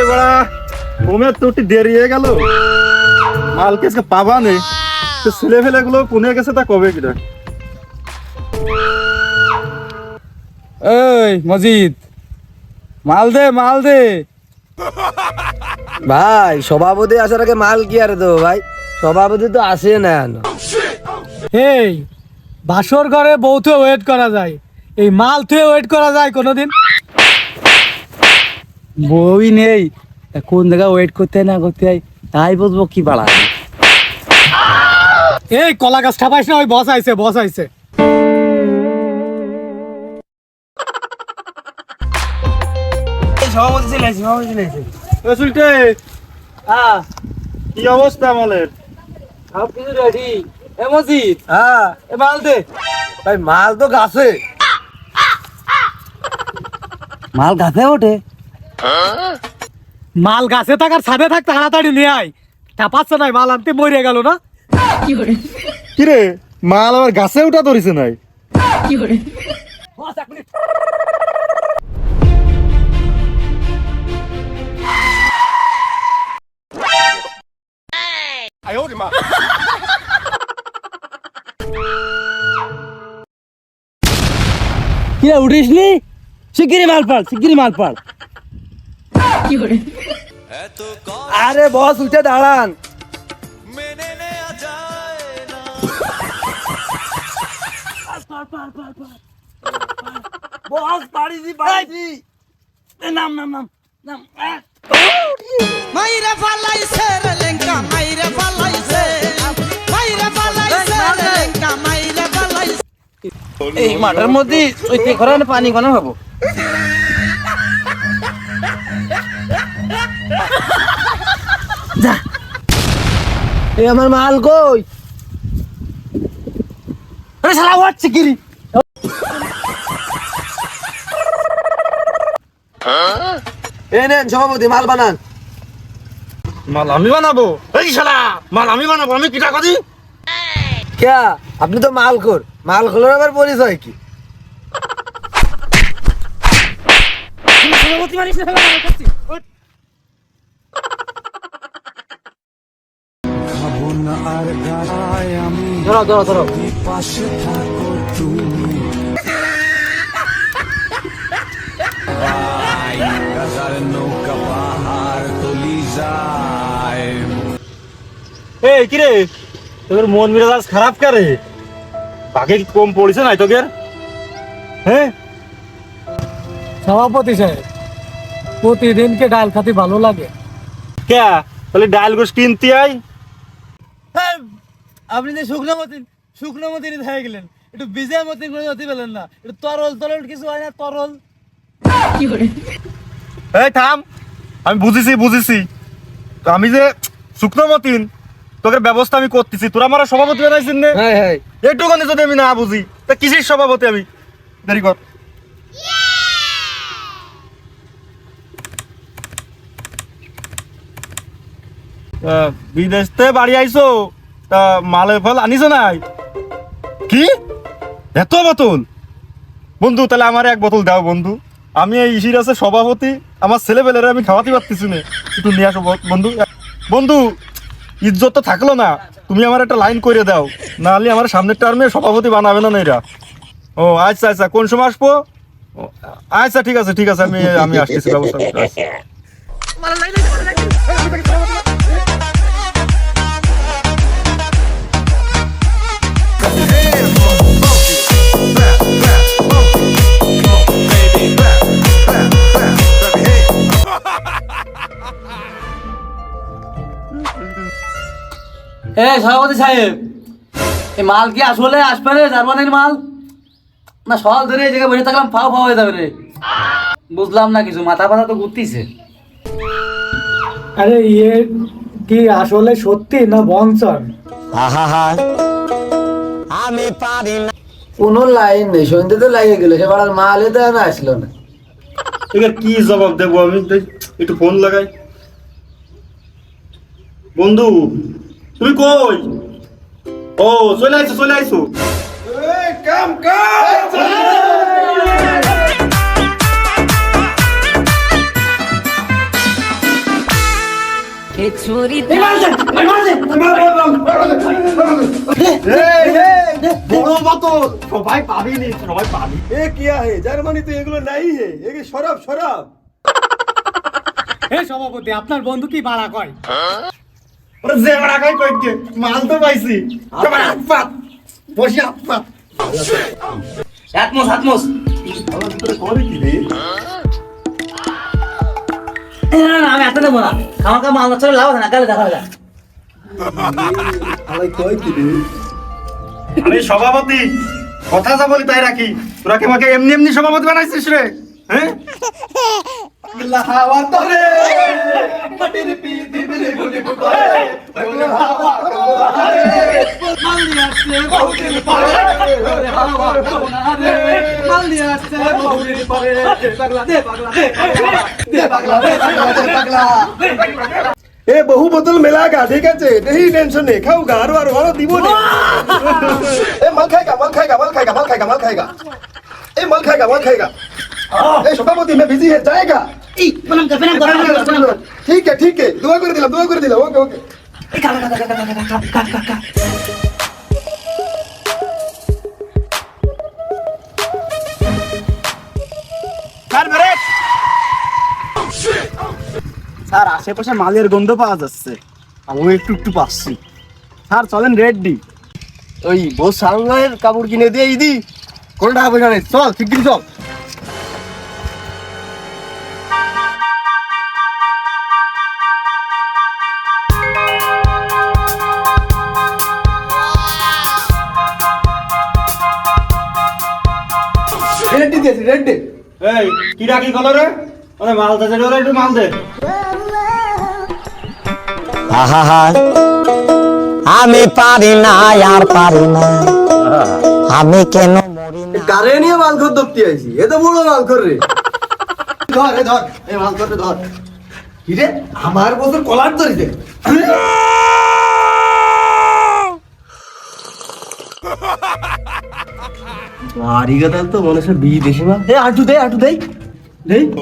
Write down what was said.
এবার ঘুমের তো দেরি হয়ে গেল। মাল কেসকে পাবা নেই তো ছেলে ফেলে গুলো কোনে গেছে তা কবে কিনা? এই মজিদ। মাল দে মাল দে। ভাই সভাপতি আসার আগে মাল কি আর দেবো ভাই? সভাপতি তো আসে না বাসর ঘরে বউতে ওয়েট করা যায়। এই মাল থুয়ে ওয়েট করা যায় কোনোদিন। বই নেই। তা কোন জায়গায় ওয়েট করতে না করতে হয় তাই বুঝব কি পাড়া এই কলা গাছ ঠাপাইস না ওই বস আইছে বস আইছে। সভাপতি চলে আসি সভাপতি চলে আসি। সুলটে হ্যাঁ। কি অবস্থা মালের? সব কিছু রেডি এ মজিদ? হ্যাঁ। এ মাল দে। ভাই মাল তো গাছে। মাল গাছে ওঠে। মাল গাছে থাকার ছাদে থাক তাড়াতাড়ি নিয়ে আয়। ঠাপাচ্ছে নাই মাল আনতে মরে গেল না। কিরে মাল আবার গাছে উঠা ধরেছে নাই? কি রে, উঠিস নি শিগগিরি মাল পাল শিগগিরি মাল পাল। আরে বস উঠে দাঁড়ান। বস পারিছি পারিছি নাম নাম নাম নাম আহ! মাইরে ফালাইছে রে লেঙ্কা মাইরে ফালাইছে। মাইরে ফালাইছে রে লেঙ্কা মাইরে ফালাইছে। এই মাঠের মধ্যে পানি কোনো হব? এই আমার মাল কই? আরে শালা ওয়াট শিগগিরি এই নেন সভাপতি মাল বানান। মাল আমি বানাবো? এই শালা মাল আমি বানাবো আমি কিটা করি ক্যা আপনি তো মাল খোর। মাল খোলার আবার পরিচয় কি? মারিস না। ধরো ধরো ধরো। এই কিরে তোর মন মেজাজ খারাপ করে বাকি কম পড়েছে নাই তোকে হ্যাঁ? সভাপতি সাহেব। প্রতিদিনকে ডাল খাতে ভালো লাগে। কে? তাহলে ডাল গোস কিনতে আই হ্যাঁ, আপনি যে শুকনো মতিন শুকনো মতিন হয়ে গেলেন। একটু বিজে মতিন করে হতে পেলেন না। একটু তরল তরল কিছু হয় না তরল। এই থাম আমি বুঝেছি বুঝেছি। তো আমি যে শুকনো মতিন তোকে ব্যবস্থা আমি করতেছি। তোরা আমার সভাপতি বানাইছিস নে। হ্যাঁ হ্যাঁ। একটুখানি যদি আমি না বুঝি তা কিসের সভাপতি আমি? দেরি কর। আহ, বিদেশ থেকে বাড়ি আইছো তা মালের ফল আনিছো নাই? কি? এত বোতল? বন্ধু তাহলে আমার এক বোতল দাও বন্ধু। আমি এই ইসির আছে সভাপতি আমার ছেলেবেলেরা আমি খাওয়াতে পারতেছি না। একটু নিয়ে আসো বন্ধু। বন্ধু ইজ্জত তো থাকল না। তুমি আমার একটা লাইন করে দাও। নাহলে আমার সামনের টার্মে সভাপতি বানাবে না এরা ও আচ্ছা আচ্ছা কোন সময় আসব? আচ্ছা ঠিক আছে ঠিক আছে আমি আমি আসতেছি ব্যবস্থা এ সভাপতি সাহেব এই মাল কি আসলে আসবে রে জার্মানির মাল? না সকাল ধরে এই জায়গায় বসে থাকলাম ফাও ফাও হয়ে যাবে রে। বুঝলাম না কিছু মাথা পাতা তো ঘুরতিছে। আরে ইয়ে কি আসলে সত্যি না বংচন কোনো লাইন নেই সন্ধ্যে তো লাগে গেল সে পাড়ার মালে তো আর আসলো না। এবার কি জবাব দেবো আমি? একটু ফোন লাগাই। বন্ধু তুমি কই? ও চলে আইছো চলে আইছো। কাম কাম! সবাই পাবি সবাই পাবি। কিয়া হে এগুলো হে। হে সভাপতি আপনার বন্ধু কি ভাড়া কয়? ওরে যে রাখাই কইতে মাল তো পাইছি। তোমার আপাত বসি আপাত আত্মস আত্মস করে কি রে এ, না না আমি এত দেবো না। আমাকে মাল না চলে লাভ না দেখা যায় আলাই কয় কি রে আমি সভাপতি। কথা যা বলি তাই রাখি। তোরা কি আমাকে এমনি এমনি সভাপতি বানাইছিস রে? হ্যাঁ? এ বহু বোতল মেলা গা, ঠিক আছে? নেই টেনশন নেই, খাও গা, আরও আরও আরও দিব এ মাল খাই খাইগা মাল খাইগা মাল খাইগা মাল খাইগা মাল খাইগা এ মাল খাইগা মাল খাইগা এই সভাপতি, মে বিজি হে জায়গা ঠিক আছে ঠিক আছে দোয়া করে দিলাম দোয়া করে দিলাম ওকে ওকে। স্যার আশেপাশে মালের গন্ধ পাওয়া যাচ্ছে। আমি একটু একটু পাচ্ছি। স্যার চলেন রেডি ওই বউ সাংয়ের কাপড় কিনে দিয়ে ইদি। কোনটা পয়সা নেই চল শিগগিরি চল। দিয়েছি রেডি এই কি ডাকি কল রে? মানে মাল দে রে একটু মাল দে। আমি পারি না আর পারি না। আমি কেন মরি না? কারে নিয়ে মাল খর ধরতে আইছি। এ তো বড় মাল খর রে। ধর এ ধর এই মাল খর ধর। কি রে আমার বছর কলার গেলে তো মনে হচ্ছে বিদেশি মাল এ আটু দে আটু দেই। দেই।